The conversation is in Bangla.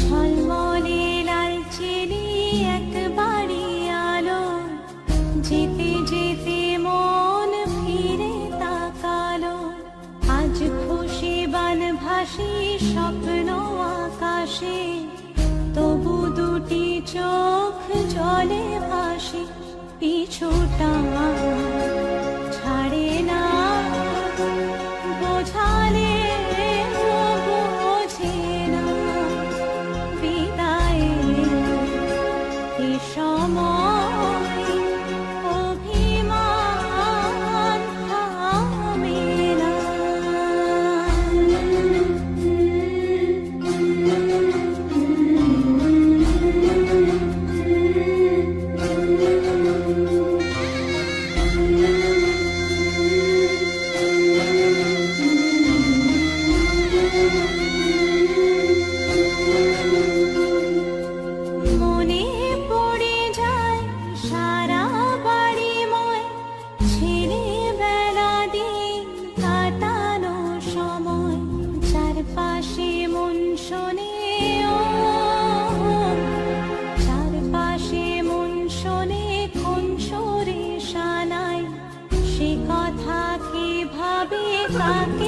ঝলমলে লাল চিনি যেতে যেতে মন ফিরে তাকালো। আজ খুশি স্বপ্ন আকাশে, তবু দুটি চোখ জলে ভাসে, পিছুটা Aman. Frankie.